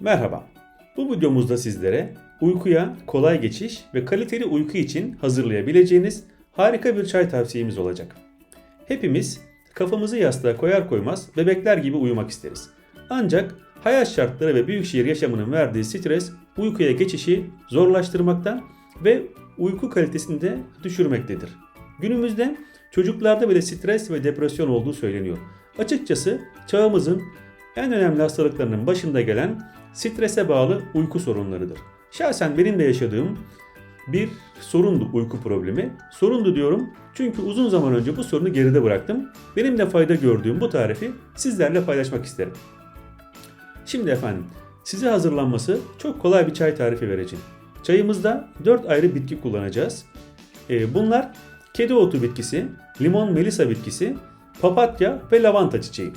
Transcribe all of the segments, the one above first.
Merhaba. Bu videomuzda sizlere uykuya kolay geçiş ve kaliteli uyku için hazırlayabileceğiniz harika bir çay tavsiyemiz olacak. Hepimiz kafamızı yastığa koyar koymaz bebekler gibi uyumak isteriz. Ancak hayat şartları ve büyükşehir yaşamının verdiği stres uykuya geçişi zorlaştırmakta ve uyku kalitesini de düşürmektedir. Günümüzde çocuklarda bile stres ve depresyon olduğu söyleniyor. Açıkçası çağımızın en önemli hastalıklarının başında gelen strese bağlı uyku sorunlarıdır. Şahsen benim de yaşadığım bir sorundu uyku problemi. Sorundu diyorum çünkü uzun zaman önce bu sorunu geride bıraktım. Benim de fayda gördüğüm bu tarifi sizlerle paylaşmak isterim. Şimdi efendim size hazırlanması çok kolay bir çay tarifi vereceğim. Çayımızda 4 ayrı bitki kullanacağız. Ee, bunlar kedi otu bitkisi, limon melisa bitkisi, papatya ve lavanta çiçeği.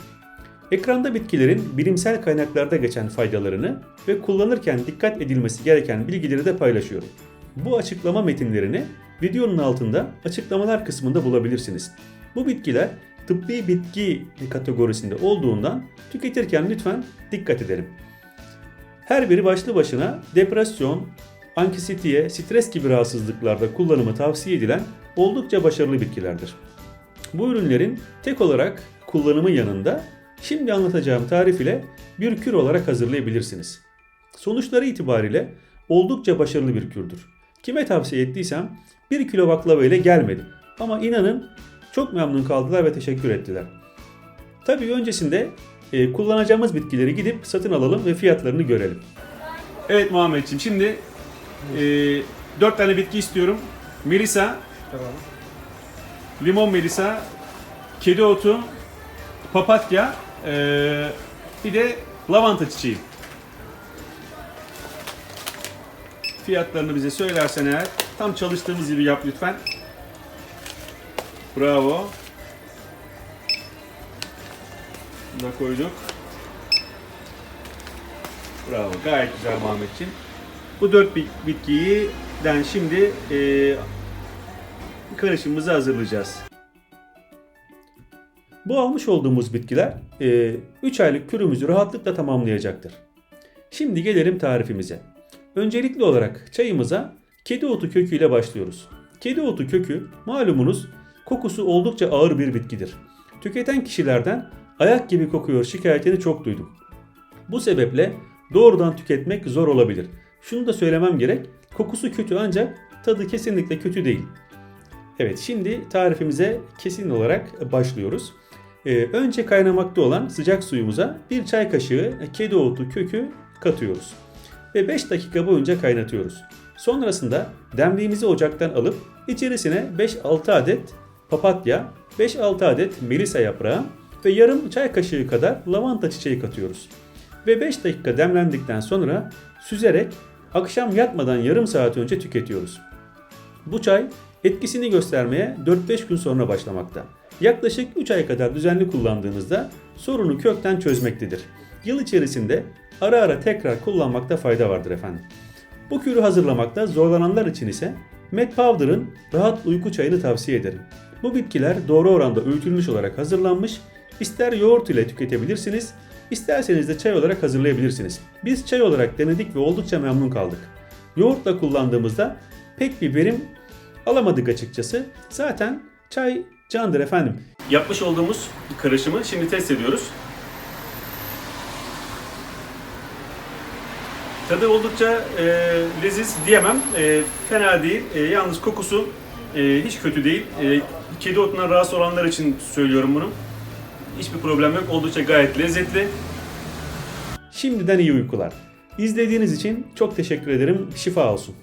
Ekranda bitkilerin bilimsel kaynaklarda geçen faydalarını ve kullanırken dikkat edilmesi gereken bilgileri de paylaşıyorum. Bu açıklama metinlerini videonun altında açıklamalar kısmında bulabilirsiniz. Bu bitkiler tıbbi bitki kategorisinde olduğundan tüketirken lütfen dikkat edelim. Her biri başlı başına depresyon, anksiyeteye, stres gibi rahatsızlıklarda kullanımı tavsiye edilen oldukça başarılı bitkilerdir. Bu ürünlerin tek olarak kullanımı yanında şimdi anlatacağım tarif ile bir kür olarak hazırlayabilirsiniz. Sonuçları itibariyle oldukça başarılı bir kürdür. Kime tavsiye ettiysem 1 kilo baklava ile gelmedi. Ama inanın çok memnun kaldılar ve teşekkür ettiler. Tabii öncesinde e, kullanacağımız bitkileri gidip satın alalım ve fiyatlarını görelim. Evet Muhammedciğim şimdi e, 4 tane bitki istiyorum. Melisa, Tamam. limon melisa, kedi otu, papatya, e, bir de lavanta çiçeği. Fiyatlarını bize söylersen eğer tam çalıştığımız gibi yap lütfen. Bravo. Bunu da koyduk. Bravo. Gayet güzel Muhammedciğim. Bu dört bit- bitkiden şimdi e, karışımımızı hazırlayacağız. Bu almış olduğumuz bitkiler 3 aylık kürümüzü rahatlıkla tamamlayacaktır. Şimdi gelelim tarifimize. Öncelikli olarak çayımıza kedi otu köküyle başlıyoruz. Kedi otu kökü malumunuz kokusu oldukça ağır bir bitkidir. Tüketen kişilerden ayak gibi kokuyor şikayetini çok duydum. Bu sebeple doğrudan tüketmek zor olabilir. Şunu da söylemem gerek. Kokusu kötü ancak tadı kesinlikle kötü değil. Evet şimdi tarifimize kesin olarak başlıyoruz. Ee, önce kaynamakta olan sıcak suyumuza bir çay kaşığı kedi otu kökü katıyoruz. Ve 5 dakika boyunca kaynatıyoruz. Sonrasında demliğimizi ocaktan alıp içerisine 5-6 adet papatya, 5-6 adet melisa yaprağı ve yarım çay kaşığı kadar lavanta çiçeği katıyoruz. Ve 5 dakika demlendikten sonra süzerek akşam yatmadan yarım saat önce tüketiyoruz. Bu çay etkisini göstermeye 4-5 gün sonra başlamakta. Yaklaşık 3 ay kadar düzenli kullandığınızda sorunu kökten çözmektedir. Yıl içerisinde ara ara tekrar kullanmakta fayda vardır efendim. Bu kürü hazırlamakta zorlananlar için ise Med Powder'ın rahat uyku çayını tavsiye ederim. Bu bitkiler doğru oranda öğütülmüş olarak hazırlanmış, ister yoğurt ile tüketebilirsiniz, isterseniz de çay olarak hazırlayabilirsiniz. Biz çay olarak denedik ve oldukça memnun kaldık. Yoğurtla kullandığımızda pek bir verim alamadık açıkçası. Zaten çay candır efendim. Yapmış olduğumuz karışımı şimdi test ediyoruz. Tadı oldukça e, leziz diyemem. E, fena değil. E, yalnız kokusu e, hiç kötü değil. E, kedi otundan rahatsız olanlar için söylüyorum bunu. Hiçbir problem yok. Oldukça gayet lezzetli. Şimdiden iyi uykular. İzlediğiniz için çok teşekkür ederim. Şifa olsun.